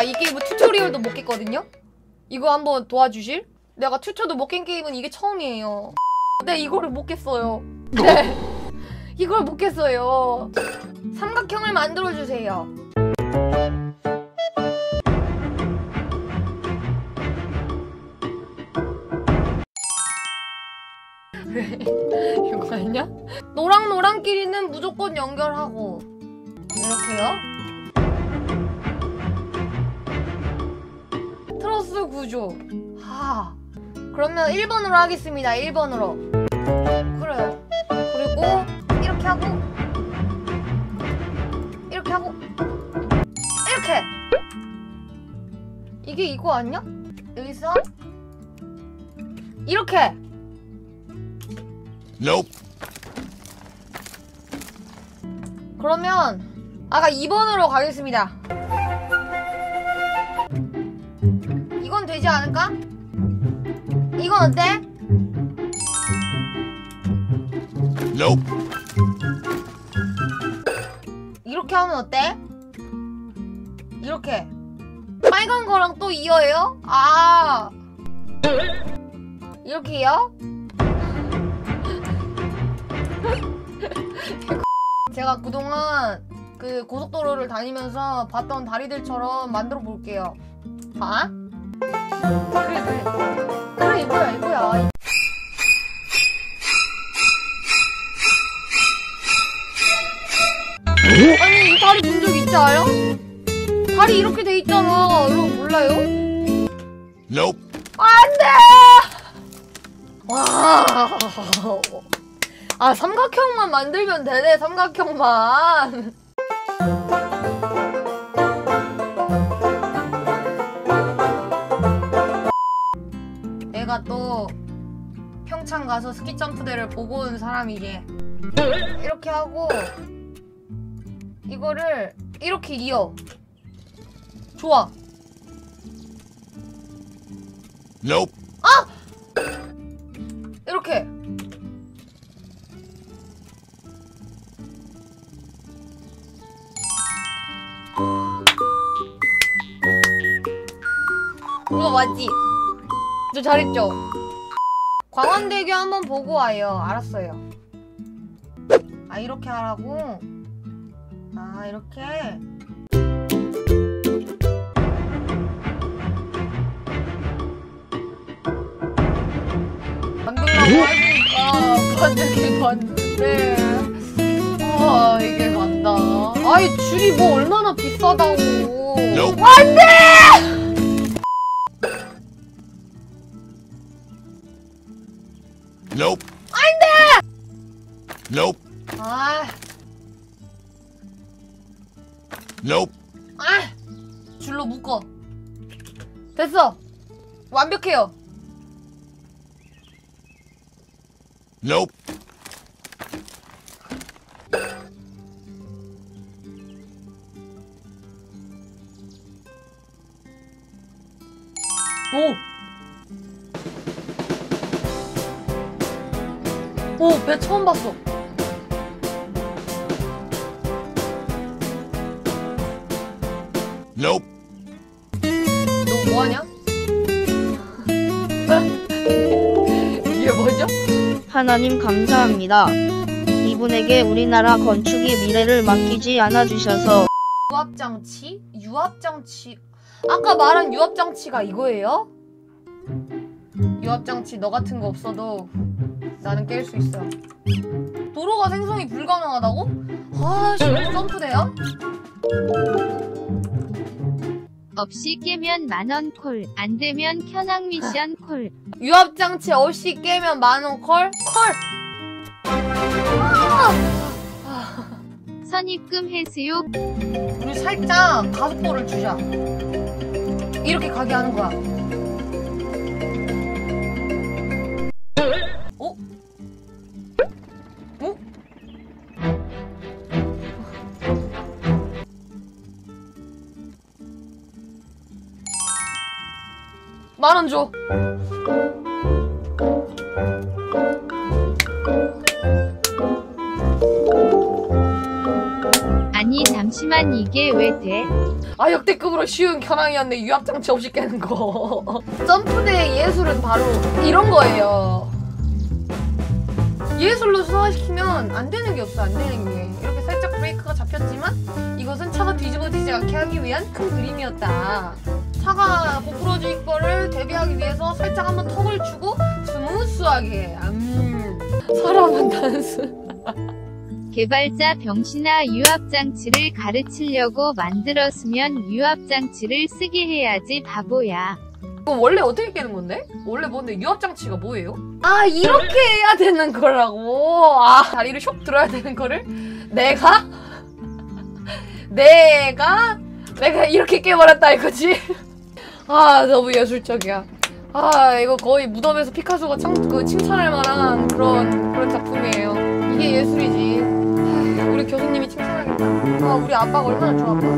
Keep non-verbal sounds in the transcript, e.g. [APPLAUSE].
제가 이 게임은 튜토리얼도 못 깼거든요? 이거 한번 도와주실? 내가 튜토도 못 깬 게임은 이게 처음이에요. 네, 이거를 못 깼어요. 네. [LAUGHS] 이걸 못 깼어요. 삼각형을 만들어주세요. 왜? [LAUGHS] 이거 아니야? 노랑 노랑끼리는 무조건 연결하고 이렇게요. 구조. 하. 그러면 1번으로 하겠습니다. 1번으로. 그래요. 그리고 이렇게 하고 이렇게 하고 이렇게. 이게 이거 아니야? 여기서 이렇게. Nope. 그러면 아까 2번으로 가겠습니다. 되지 않을까? 이건 어때? Nope. 이렇게 하면 어때? 이렇게 빨간 거랑 또 이어요? 아 이렇게요? [LAUGHS] 제가 그동안 그 고속도로를 다니면서 봤던 다리들처럼 만들어 볼게요. 봐. 그래 이거야. 아니 이 다리 본 적 있지 않아요? 다리 이렇게 돼 있잖아. 여러분 몰라요? Nope. 안 돼! 와. 아 삼각형만 만들면 되네 삼각형만. 평창 가서 스키 점프대를 보고 온 사람이지. 이렇게 하고 이거를 이렇게 이어. 좋아. Nope. 이렇게. 이거 맞지? 저 잘했죠? 광원대교 한번 보고 와요. 알았어요. 아 이렇게 하라고? 아 이렇게? 만들라고 하니까 만들긴 봤는데 아 이게 간다 아이 줄이 뭐 얼마나 비싸다고. 안돼! Nope. 안돼. Nope. 아, Nope. 아 줄로 묶어 됐어 완벽해요 Nope. 오! 오, 배 처음 봤어. Nope. 너 뭐하냐? 이게 뭐죠? 하나님 감사합니다. 이분에게 우리나라 건축의 미래를 맡기지 않아 주셔서 유압장치? 유압장치. 아까 말한 유압장치가 이거예요? 유압장치 너 같은 거 없어도 나는 깰 수 있어. 도로가 생성이 불가능하다고? 아, 씨, 점프대야? 없이 깨면 만원 콜, 안 되면 현황 미션 콜. 유압장치 없이 깨면 만원 콜? 콜! 선입금 해수욕 우리 살짝 가속도를 주자. 이렇게 가게 하는 거야. 만 원 줘. 아니 잠시만 이게 왜 돼? 아 역대급으로 쉬운 현황이었네. 유압장치 없이 깨는 거. [LAUGHS] 점프대의 예술은 바로 이런 거예요. 예술로 소화시키면 안 되는 게 없어 안 되는 게. 이렇게 살짝 브레이크가 잡혔지만 이것은 차가 뒤집어지지 않게 하기 위한 큰 그림이었다. 차가 고꾸러질 거를 대비하기 위해서 살짝 한번 턱을 주고 스무스하게 음. 사람은 단순 [LAUGHS] 개발자 병신아 유압장치를 가르치려고 만들었으면 유압장치를 쓰게 해야지 바보야. 이거 원래 어떻게 깨는 건데? 원래 뭔데 유압장치가 뭐예요? 아 이렇게 해야 되는 거라고 아 다리를 슉 들어야 되는 거를 내가 [LAUGHS] 내가 내가 이렇게 깨버렸다 이거지 [LAUGHS] 아 너무 예술적이야. 아 이거 거의 무덤에서 피카소가 창, 그 칭찬할 만한 그런 그런 작품이에요. 이게 예술이지. 아, 우리 교수님이 칭찬하겠다. 아 우리 아빠가 얼마나 좋아할까